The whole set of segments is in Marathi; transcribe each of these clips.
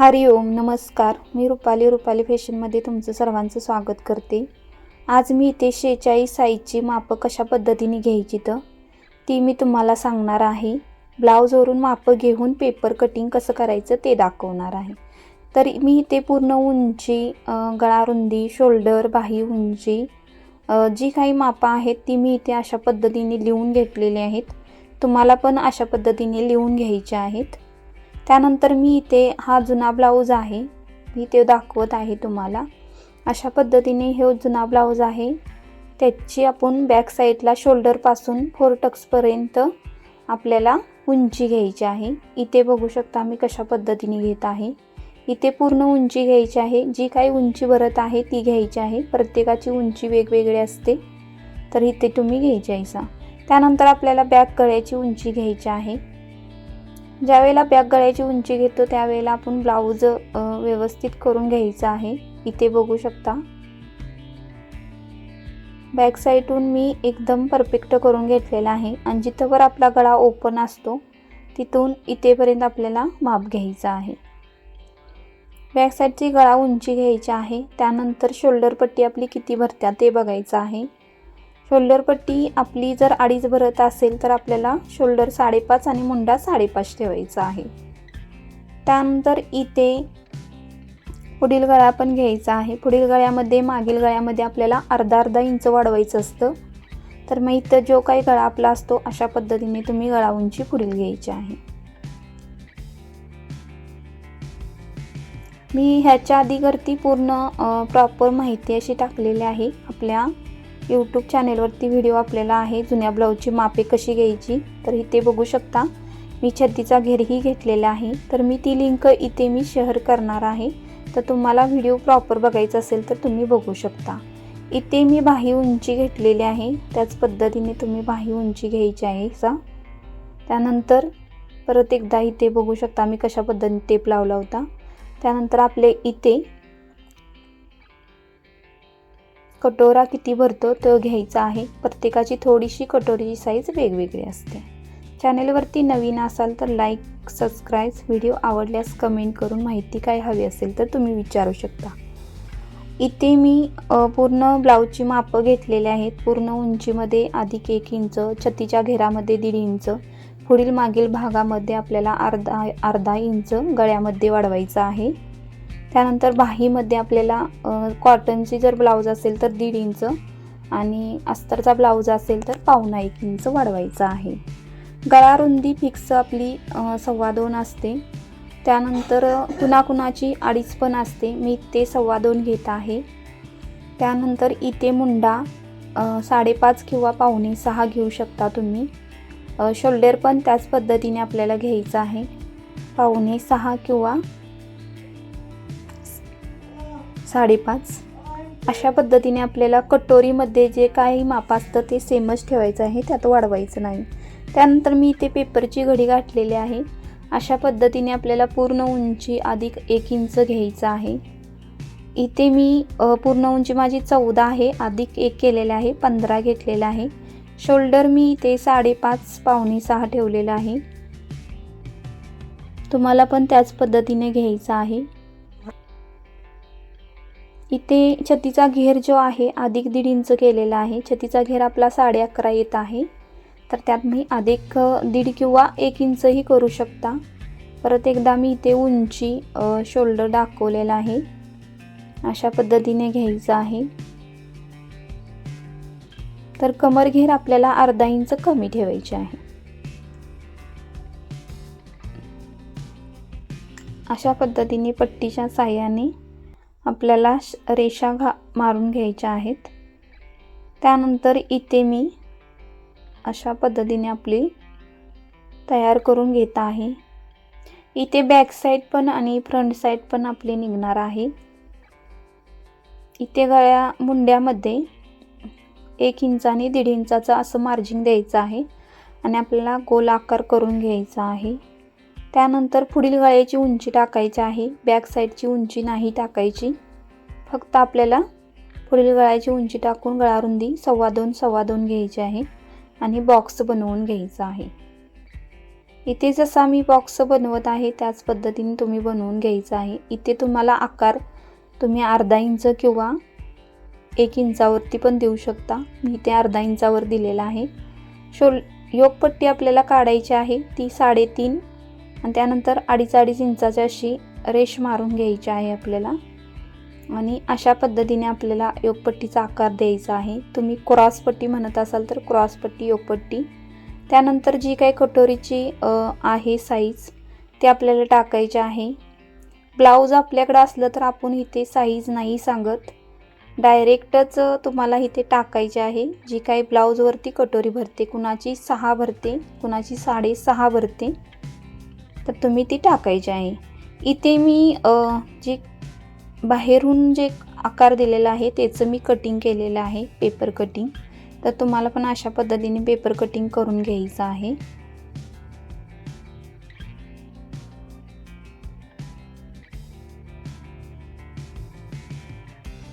हरिओम नमस्कार. मी रुपाली रुपाली फॅशनमध्ये तुमचं सर्वांचं स्वागत करते. आज मी इथे शेहेचाळीस साईजची मापं कशा पद्धतीने घ्यायची तर? ती मी तुम्हाला सांगणार आहे. ब्लाऊजवरून मापं घेऊन पेपर कटिंग कसं करायचं ते दाखवणार आहे. तर मी इथे पूर्ण उंची गळारुंदी गळा रुंदी शोल्डर बाही उंची जी काही मापं आहेत ती मी इथे अशा पद्धतीने लिहून घेतलेली आहेत. तुम्हाला पण अशा पद्धतीने लिहून घ्यायच्या आहेत. त्यानंतर मी इथे हा जुना ब्लाऊज आहे. मी ते दाखवत आहे तुम्हाला. अशा पद्धतीने हे जुना ब्लाऊज आहे. त्याची आपण बॅक साईडला शोल्डरपासून फोर टक्सपर्यंत आपल्याला उंची घ्यायची आहे. इथे बघू शकता मी कशा पद्धतीने घेत आहे. इथे पूर्ण उंची घ्यायची आहे. जी काही उंची भरत आहे ती घ्यायची आहे. प्रत्येकाची उंची वेगवेगळी असते. तर इथे तुम्ही घ्यायची आहे. त्यानंतर आपल्याला बॅक गळ्याची उंची घ्यायची आहे. ज्यावेळेला बॅक गळ्याची उंची घेतो त्यावेळेला आपण ब्लाऊज व्यवस्थित करून घ्यायचं आहे. इथे बघू शकता. बॅक साईडहून मी एकदम परफेक्ट करून घेतलेला आहे. आणि जिथंवर आपला गळा ओपन असतो. तिथून इथेपर्यंत आपल्याला माप घ्यायचा आहे. बॅक साईडची गळा उंची घ्यायची आहे. त्यानंतर शोल्डर पट्टी आपली किती भरत्या ते बघायचं आहे. शोल्डर पट्टी आपली जर अडीच भरत असेल तर आपल्याला शोल्डर साडेपाच आणि मुंडा साडेपाच ठेवायचा आहे. त्यानंतर इथे पुढील गळा पण घ्यायचा आहे. पुढील गळ्यामध्ये मागील गळ्यामध्ये आपल्याला अर्धा अर्धा इंच वाढवायचं असतं. तर मग इथं जो काही गळा आपला असतो अशा पद्धतीने तुम्ही गळा उंची पुढील घ्यायची आहे. मी ह्याच्या आधी आधीवरती पूर्ण प्रॉपर माहिती अशी टाकलेली आहे. आपल्या यूट्यूब चॅनेलवरती व्हिडिओ आपल्याला आहे. जुन्या ब्लाऊजची मापे कशी घ्यायची तर इथे बघू शकता. मी छत्तीचा घेरही घेतलेला आहे. तर मी ती लिंक इथे मी शेअर करणार आहे. तर तुम्हाला व्हिडिओ प्रॉपर बघायचा असेल तर तुम्ही बघू शकता. इथे मी बाही उंची घेतलेली आहे. त्याच पद्धतीने तुम्ही बाही उंची घ्यायची आहे सा त्यानंतर परत एकदा इथे बघू शकता मी कशा पद्धतीने टेप लावला होता. त्यानंतर आपले इथे कटोरा किती भरतो तो घ्यायचा आहे. प्रत्येकाची थोडीशी कटोरीची साईज वेगवेगळी असते. चॅनेलवरती नवीन असाल तर लाईक सबस्क्राईब व्हिडिओ आवडल्यास कमेंट करून माहिती काय हवी असेल तर तुम्ही विचारू शकता. इथे मी पूर्ण ब्लाऊजची मापं घेतलेले आहेत. पूर्ण उंचीमध्ये अधिक एक इंच छतीच्या घेरामध्ये दीड इंच. पुढील मागील भागामध्ये आपल्याला अर्धा अर्धा इंच गळ्यामध्ये वाढवायचं आहे. त्यानंतर बाहीमध्ये आपल्याला कॉटनची जर ब्लाऊज असेल तर दीड इंच आणि अस्तरचा ब्लाऊज असेल तर पावणा एक इंच वाढवायचा आहे. गळा रुंदी फिक्स आपली सव्वा दोन असते. त्यानंतर कुणाकुणाची अडीच पण असते. मी ते सव्वा दोन घेत आहे. त्यानंतर इथे मुंडा साडेपाच किंवा पावणे सहा घेऊ शकता तुम्ही. शोल्डर पण त्याच पद्धतीने आपल्याला घ्यायचं आहे. पावणे सहा किंवा साडेपाच. अशा पद्धतीने आपल्याला कटोरीमध्ये जे काही माप असतं ते सेमच ठेवायचं आहे त्यात वाढवायचं नाही. त्यानंतर मी इथे पेपरची घडी गाठलेली आहे. अशा पद्धतीने आपल्याला पूर्ण उंची अधिक एक इंच घ्यायचं आहे. इथे मी पूर्ण उंची माझी चौदा आहे अधिक एक केलेलं आहे पंधरा घेतलेलं आहे. शोल्डर मी इथे साडेपाच पावणे सहा ठेवलेलं आहे. तुम्हाला पण त्याच पद्धतीने घ्यायचं आहे. इथे छतीचा घेर जो आहे अधिक दीड इंच केलेला आहे. छतीचा घेर आपला साडे अकरा येत आहे. तर त्यात मी अधिक दीड किंवा एक इंचही करू शकता. परत एकदा मी इथे उंची शोल्डर दाखवलेला आहे. अशा पद्धतीने घ्यायचं आहे. तर कमर घेर आपल्याला अर्धा इंच कमी ठेवायचे आहे. अशा पद्धतीने पट्टीच्या साह्याने आपल्याला श- रेषा घा मारून घ्यायच्या आहेत. त्यानंतर इथे मी अशा पद्धतीने आपली तयार करून घेत आहे. इथे बॅक साईड पण आणि फ्रंट साईड पण आपली निघणार आहे. इथे गळ्या मुंड्यामध्ये एक इंचाने दीड इंचाचं असं मार्जिन द्यायचं आहे आणि आपल्याला गोल आकार करून घ्यायचा आहे. त्यानंतर पुढील गळ्याची उंची टाकायची आहे. बॅक साईडची उंची नाही टाकायची. फक्त आपल्याला पुढील गळ्याची उंची टाकून गळा रुंदी सव्वा दोन सव्वा दोन घ्यायची आहे आणि बॉक्स बनवून घ्यायचा आहे. इथे जसा मी बॉक्स बनवत आहे त्याच पद्धतीने तुम्ही बनवून घ्यायचं आहे. इथे तुम्हाला आकार तुम्ही अर्धा इंच किंवा एक इंचावरती पण देऊ शकता. मी इथे अर्धा इंचावर दिलेला आहे. शोल योगपट्टी आपल्याला काढायची आहे. ती साडेतीन आणि त्यानंतर अडीच अडीच इंचाची अशी रेश मारून घ्यायची आहे आपल्याला. आणि अशा पद्धतीने आपल्याला योगपट्टीचा आकार द्यायचा आहे. तुम्ही क्रॉसपट्टी म्हणत असाल तर क्रॉसपट्टी योगपट्टी. त्यानंतर जी काही कटोरीची आहे साईज ते आपल्याला टाकायची आहे. ब्लाऊज आपल्याकडं असलं तर आपण इथे साईज नाही सांगत. डायरेक्टच तुम्हाला इथे टाकायचे आहे. जी काही ब्लाऊजवरती कटोरी भरते कुणाची सहा भरते कुणाची साडेसहा भरते. तर तुम्ही ती टाकायची आहे. इथे मी जे बाहेरून जे आकार दिलेला आहे त्याचं मी कटिंग केलेलं आहे पेपर कटिंग तर तुम्हाला पण अशा पद्धतीने पेपर कटिंग करून घ्यायचं आहे.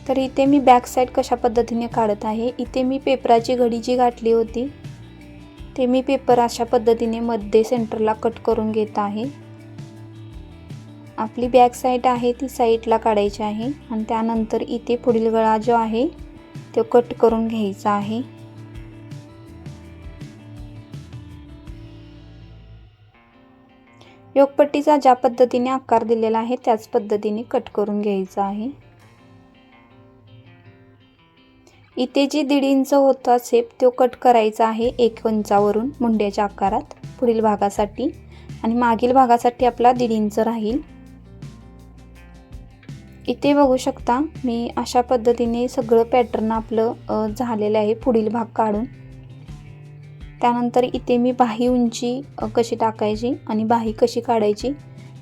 तर इथे मी बॅक साईड कशा पद्धतीने काढत आहे? इथे मी पेपराची घडी जी गाठली होती ते मी पेपर अशा पद्धतीने मध्ये सेंटरला कट करून घेत आहे. आपली बॅक साईड आहे ती साईडला काढायची आहे आणि त्यानंतर इथे पुढील गळा जो आहे तो कट करून घ्यायचा आहे. योगपट्टीचा ज्या पद्धतीने आकार दिलेला आहे त्याच पद्धतीने कट करून घ्यायचा आहे. इथे जी दीड इंच होता सेप तो कट करायचा आहे एक इंचावरून मुंड्याच्या आकारात पुढील भागासाठी. आणि मागील भागासाठी आपला दीड इंच राहील. इथे बघू शकता मी अशा पद्धतीने सगळं पॅटर्न आपलं झालेलं आहे पुढील भाग काढून. त्यानंतर इथे मी बाही उंची कशी टाकायची आणि बाही कशी काढायची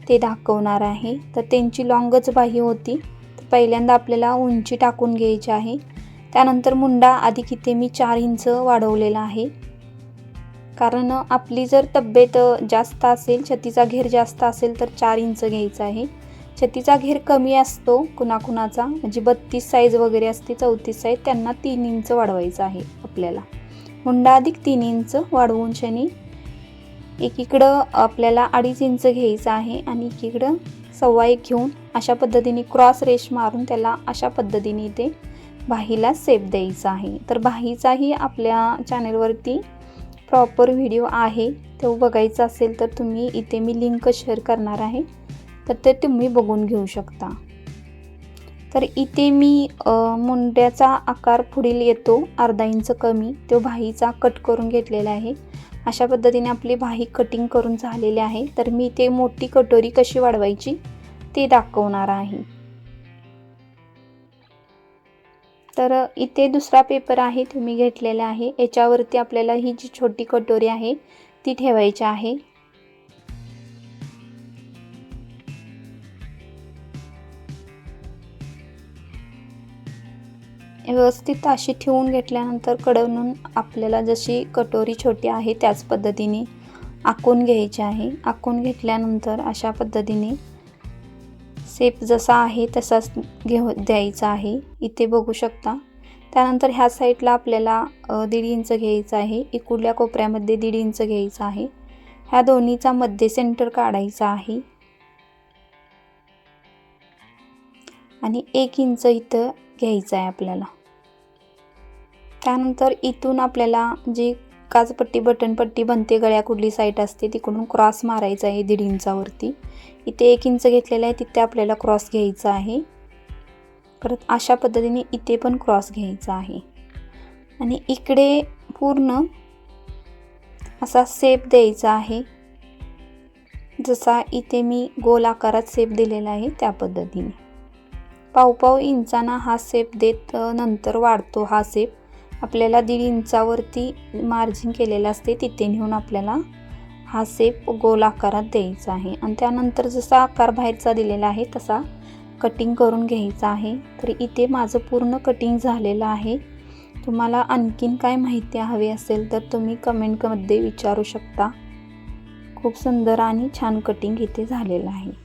ते दाखवणार आहे. तर त्यांची लॉंगच बाही होती. तर पहिल्यांदा आपल्याला उंची टाकून घ्यायची आहे. त्यानंतर मुंडा आधी इथे मी चार इंच वाढवलेला आहे. कारण आपली जर तब्येत जास्त असेल छतीचा घेर जास्त असेल तर चार इंच घ्यायचा आहे. छतीचा घेर कमी असतो कुणाकुणाचा म्हणजे बत्तीस साईज वगैरे असते चौतीस साईज त्यांना तीन इंच वाढवायचं आहे आपल्याला. मुंडा अधिक तीन इंच वाढवून शनी एकीकडं आपल्याला अडीच इंच घ्यायचं आहे आणि एकीकडं सव्वा एक घेऊन अशा पद्धतीने क्रॉस रेश मारून त्याला अशा पद्धतीने ते बाहीला सेप द्यायचा आहे. तर बाहीचाही आपल्या चॅनेलवरती प्रॉपर व्हिडिओ आहे. तो बघायचा असेल तर तुम्ही इथे मी लिंक शेअर करणार आहे. तर ते तुम्ही बघून घेऊ शकता. तर इथे मी मुंड्याचा आकार पुढील येतो. अर्धा इंच कमी. तो भाईचा कट करून घेतलेला आहे. अशा पद्धतीने आपली भाई कटिंग करून झालेली आहे. तर मी इथे मोठी कटोरी कशी वाढवायची ते दाखवणार आहे. तर इथे दुसरा पेपर आहे तुम्ही घेतलेला आहे. याच्यावरती आपल्याला ही जी छोटी कटोरी आहे ती ठेवायची आहे. व्यवस्थित अशी ठेवून घेतल्यानंतर कडवून आपल्याला जशी कटोरी छोटी आहे त्याच पद्धतीने आखून घ्यायची आहे. आखून घेतल्यानंतर अशा पद्धतीने सेप जसा आहे तसाच घेऊ द्यायचा आहे. इथे बघू शकता. त्यानंतर ह्या साईडला आपल्याला दीड इंच घ्यायचं आहे. इकुडल्या कोपऱ्यामध्ये दीड इंच घ्यायचं आहे. ह्या दोन्हीचा मध्ये सेंटर काढायचा आहे. आणि एक इंच इथं घ्यायचं आहे आपल्याला. त्यानंतर इथून आपल्याला जी काचपट्टी बटनपट्टी बनते गळ्या कुठली साईट असते तिकडून क्रॉस मारायचा आहे दीड इंचावरती इथे एक इंच घेतलेला आहे तिथे आपल्याला क्रॉस घ्यायचा आहे. परत अशा पद्धतीने इथे पण क्रॉस घ्यायचा आहे. आणि इकडे पूर्ण असा सेप द्यायचा आहे. जसा इथे मी गोल आकारात सेप दिलेला आहे त्या पद्धतीने. पाव पाव इंचाना हा सेप देत नंतर वाढतो हा सेप आपल्याला दीड इंचावरती मार्जिन केलेलं असते तिथे नेऊन आपल्याला हा सेप गोल आकारात द्यायचा आहे. आणि त्यानंतर जसा आकार बाहेरचा दिलेला आहे तसा कटिंग करून घ्यायचा आहे. तर इथे माझं पूर्ण कटिंग झालेलं आहे. तुम्हाला आणखीन काय माहिती हवी असेल तर तुम्ही कमेंटमध्ये विचारू शकता. खूप सुंदर आणि छान कटिंग इथे झालेलं आहे.